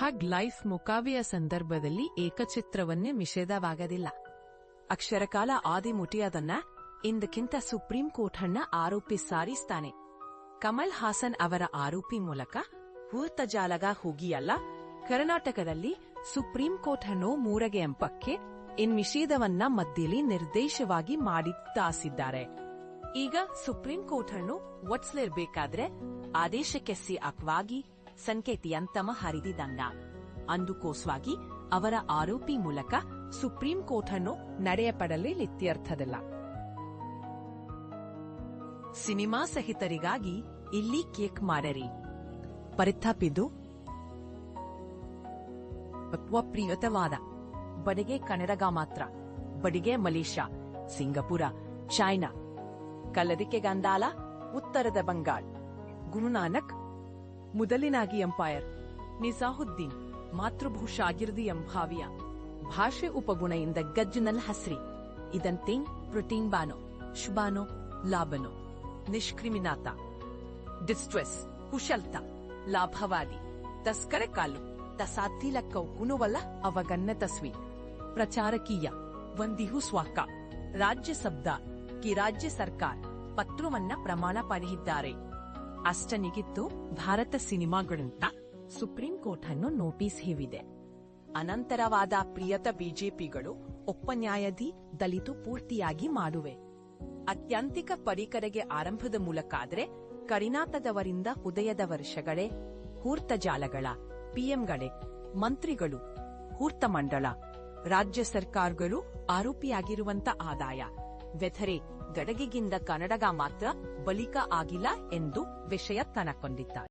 ಹಾಗ್ ಲೈಫ್ ಮುಕಾವಿಯ ಸಂದರ್ಭದಲ್ಲಿ ಏಕಚಿತ್ರವನ್ನೇ ನಿಷೇಧವಾಗದಿಲ್ಲ. ಅಕ್ಷರಕಾಲ ಆದಿ ಮುಟಿಯದನ್ನ ಇಂದಕ್ಕಿಂತ supreme court ಹಣ್ಣ ಆರೋಪಿ ಸಾರಿಸ್ತಾನೆ. ಕಮಲ್ ಹಾಸನ್ ಅವರ ಆರೋಪಿ ಮೂಲಕ ಹೂರ್ತ ಜಾಲಗ ಹೋಗಿಯಲ್ಲ, ಕರ್ನಾಟಕದಲ್ಲಿ ಸುಪ್ರೀಂ ಕೋರ್ಟ್ ಹಣ್ಣು ಮೂರಗೆ ಎಂಪಕ್ಕೆ ಇನ್ ನಿಷೇಧವನ್ನ ಮಧ್ಯಲಿ ನಿರ್ದೇಶವಾಗಿ ಮಾಡಿದ್ದಾಸಿದ್ದಾರೆ ಈಗ ಸುಪ್ರೀಂ ಕೋರ್ಟ್ ಹಣ್ಣು ಒಟ್ಸ್ಲಿರ್ಬೇಕಾದ್ರೆ ಆದೇಶಕ್ಕೆ ಸಿ ಅಕ್ವಾಗಿ ಸಂಕೇತಿಯಂತಮ ಹರಿದಿದಂಗ ಅಂದುಕೋಸ್ವಾಗಿ ಅವರ ಆರೋಪಿ ಮೂಲಕ ಸುಪ್ರೀಂ ಕೋರ್ಟ್ ಅನ್ನು ನಡೆಯಪಡಲಿ ಲಿತ್ಯರ್ಥದಲ್ಲ. ಸಿನಿಮಾ ಸಹಿತರಿಗಾಗಿ ಇಲ್ಲಿ ಕೇಕ್ ಮಾಡರಿ ಪರಿತಾಪಿದು. ಪ್ರಿಯತವಾದ. ಬಡಿಗೆ ಕನ್ನಡಗ ಮಾತ್ರ. ಬಡಿಗೆ ಮಲೇಷ್ಯಾ. ಸಿಂಗಪುರ. ಚೈನಾ ಕಲ್ಲದಿಕ್ಕೆ ಗಂದಾಲ ಉತ್ತರದ ಬಂಗಾಳ್. ಗುರುನಾನಕ್ ಮೊದಲಿನಾಗಿ ಎಂಪೈರ್. ನಿಜಾಹುದ್ದೀನ್ ಮಾತೃಭೂಷಾಗಿರ್ದಿ ಎಂಭಾವಿಯ ಭಾಷೆ ಉಪಗುಣೆಯಿಂದ ಗಜ್ಜನಲ್ ಹಸ್ರಿ. ಇದಂತೆ ಪ್ರೋಟೀನ್ ಬಾನೋ, ಶುಭಾನೋ, ಲಾಭನೋ. ನಿಷ್ಕ್ರಿಮಿನಾತ. ಡಿಸ್ಟ್ರೆಸ್, ಕುಶಲ್ತ, ಲಾಭವಾದಿ. ತಸ್ಕರ ಕಾಲು ತಸಾತಿಲಕ್ಕವು ಕುನುವಲ್ಲ ಅವಗನ್ನ ತಸ್ವಿ. ಪ್ರಚಾರಕೀಯ, ವಂದಿಹು ಸ್ವಾಕ. ರಾಜ್ಯ ಶಬ್ದ ಕಿ ರಾಜ್ಯ ಸರ್ಕಾರ, ಪತ್ರವನ್ನ ಪ್ರಮಾಣ ಪಡೆದಿದ್ದಾರೆ ಅಷ್ಟನಿಗಿತ್ತು ಭಾರತ ಸಿನಿಮಾಗಳಂತ ಸುಪ್ರೀಂ ಕೋರ್ಟ್ ಅನ್ನು ನೋಟಿಸ್ ಹೇವಿದೆ. ಅನಂತರವಾದ ಪ್ರಿಯತ ಬಿಜೆಪಿಗಳು ಒಪ್ಪನ್ಯಾಯಧಿ ದಲಿತು ಪೂರ್ತಿಯಾಗಿ ಮಾಡುವೆ. ಅತ್ಯಂತಿಕ ಪರಿಕರೆಗೆ ಆರಂಭದ ಮೂಲಕಾದ್ರೆ ಕರಿನಾಥದವರಿಂದ ಉದಯದ ವರ್ಷಗಳೇ ಹೂರ್ತ ಜಾಲಗಳ, ಪಿಎಂಗಳೇ ಮಂತ್ರಿಗಳು, ಹೂರ್ತ ಮಂಡಳ, ರಾಜ್ಯ ಸರ್ಕಾರಗಳು ಆರೋಪಿಯಾಗಿರುವಂತ ಆದಾಯ. ವೆಥರೆ ಗಡಗಿಗಿಂದ ಕನ್ನಡಗ ಮಾತ್ರ ಬಲಿಕ ಆಗಿಲ್ಲ ಎಂದು ವಿಷಯ ತನಕೊಂಡಿದ್ದಾರೆ